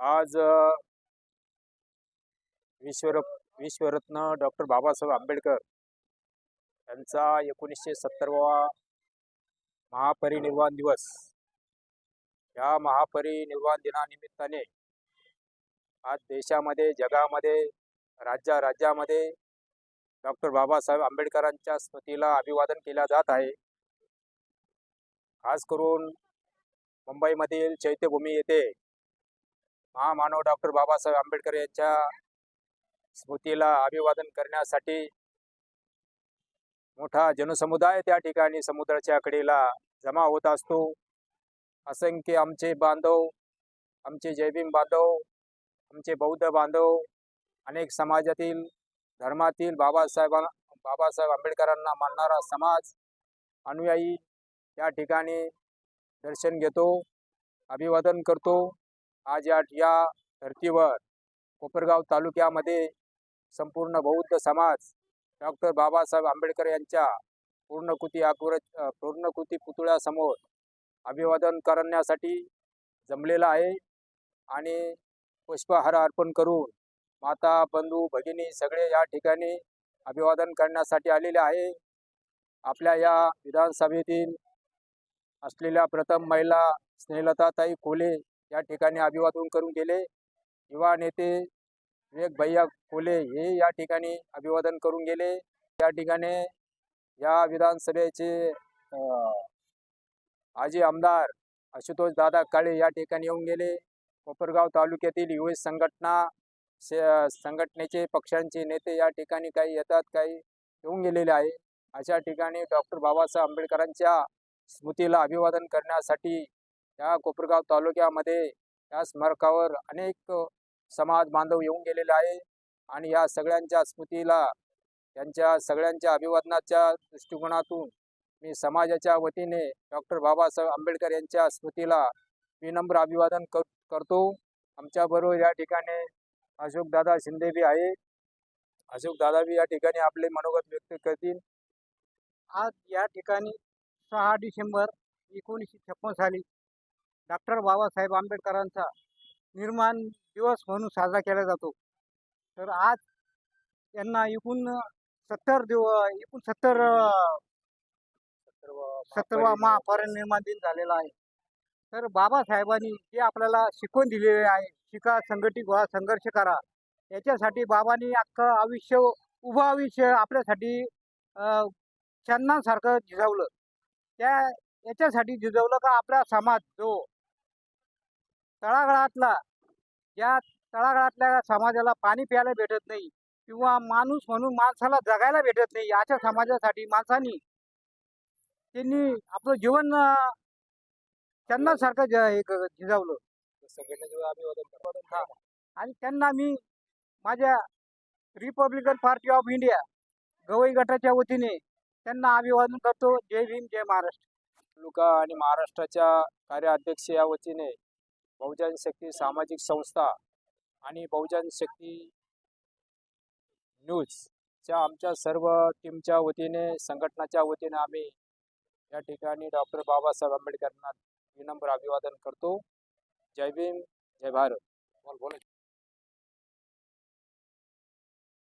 आज विश्वर विश्वरत्न डॉक्टर बाबासाहेब आंबेडकर यांचा एकोणीसशे सत्तरवा महापरिनिर्वाण दिवस. या महापरिनिर्वाण दिनानिमित्ताने आज देशामध्ये जगामध्ये राज्या राज्यामध्ये डॉक्टर बाबासाहेब आंबेडकरांच्या स्मृतीला अभिवादन केल्या जात आहे. खास करून मुंबईमधील चैत्यभूमी येथे महामानव डॉक्टर बाबासाहेब आंबेडकर यांच्या स्मृतीला अभिवादन करण्यासाठी मोठा जनसमुदाय त्या ठिकाणी समुद्राच्या कडेला जमा होत असतो. असंख्य आमचे बांधव आमचे जयभीम बांधव आमचे बौद्ध बांधव अनेक समाजातील धर्मातील बाबासाहेबां बाबासाहेब आंबेडकरांना मानणारा समाज अनुयायी या ठिकाणी दर्शन घेतो अभिवादन करतो. आज या या धर्तीवर कोपरगाव तालुक्यामध्ये संपूर्ण बौद्ध समाज डॉक्टर बाबासाहेब आंबेडकर यांच्या पूर्णकृती आकुर पूर्णकृती पुतळ्यासमोर अभिवादन करण्यासाठी जमलेला आहे आणि पुष्पहार अर्पण करून माता बंधू भगिनी सगळे या ठिकाणी अभिवादन करण्यासाठी आलेले आहे. आपल्या या विधानसभेतील असलेल्या प्रथम महिला स्नेहलताताई कोले या ठिकाणी अभिवादन करून गेले. युवा नेते विवेक भैया कोले हे या ठिकाणी अभिवादन करून गेले. या ठिकाणी या विधानसभेचे आजी आमदार आशुतोष दादा काळे या ठिकाणी येऊन गेले. कोपरगाव तालुक्यातील युवक संघटना संघटनेचे पक्षांचे नेते या ठिकाणी काही येतात काही येऊन गेलेले आहे. अशा ठिकाणी डॉक्टर बाबासाहेब आंबेडकरांच्या स्मृतीला अभिवादन करण्यासाठी या कोपरगाव तालुक्यामध्ये या स्मारकावर अनेक समाज बांधव येऊन गेलेले आहे आणि या सगळ्यांच्या स्मृतीला त्यांच्या सगळ्यांच्या अभिवादनाच्या दृष्टिकोनातून मी समाजाच्या वतीने डॉक्टर बाबासाहेब आंबेडकर यांच्या स्मृतीला विनम्र अभिवादन कर करतो. आमच्याबरोबर या ठिकाणी अशोकदादा शिंदेबी आहे. अशोकदादा बी या ठिकाणी आपले मनोगत व्यक्त करतील. आज या ठिकाणी सहा डिसेंबर एकोणीसशे छप्पन साली डॉक्टर बाबासाहेब आंबेडकरांचा निर्माण दिवस म्हणून साजरा केला जातो. तर आज यांना एकूण सत्तर दिव एकूण सत्तर सत्तरवा महापरिनिर्माण दिन झालेला आहे. तर बाबासाहेबांनी जे आपल्याला शिकवण दिलेले आहे शिका संघटित व्हा संघर्ष करा याच्यासाठी बाबांनी अख्खं आयुष्य उभं आयुष्य आपल्यासाठी चन्नासारखं झिजवलं त्या याच्यासाठी झिजवलं का आपला समाज जो तळागाळातला. या तळागाळातल्या समाजाला पाणी प्यायला भेटत नाही किंवा माणूस म्हणून माणसाला जगायला भेटत नाही अशा समाजासाठी माणसानी त्यांनी आपलं जीवन हे क- झिजवलं. आणि त्यांना मी माझ्या Republican party of India Gavai गटाच्या वतीने त्यांना अभिवादन करतो. जय भीम जय महाराष्ट्र. तालुका आणि महाराष्ट्राच्या कार्याध्यक्ष या वतीने बहुजन शक्ती सामाजिक संस्था आणि बहुजन शक्ती न्यूजच्या आमच्या सर्व टीमच्या वतीने संघटनाच्या वतीने आम्ही या ठिकाणी डॉक्टर बाबासाहेब आंबेडकरांना विनम्र अभिवादन करतो जय भीम जय भारत बोल बोला.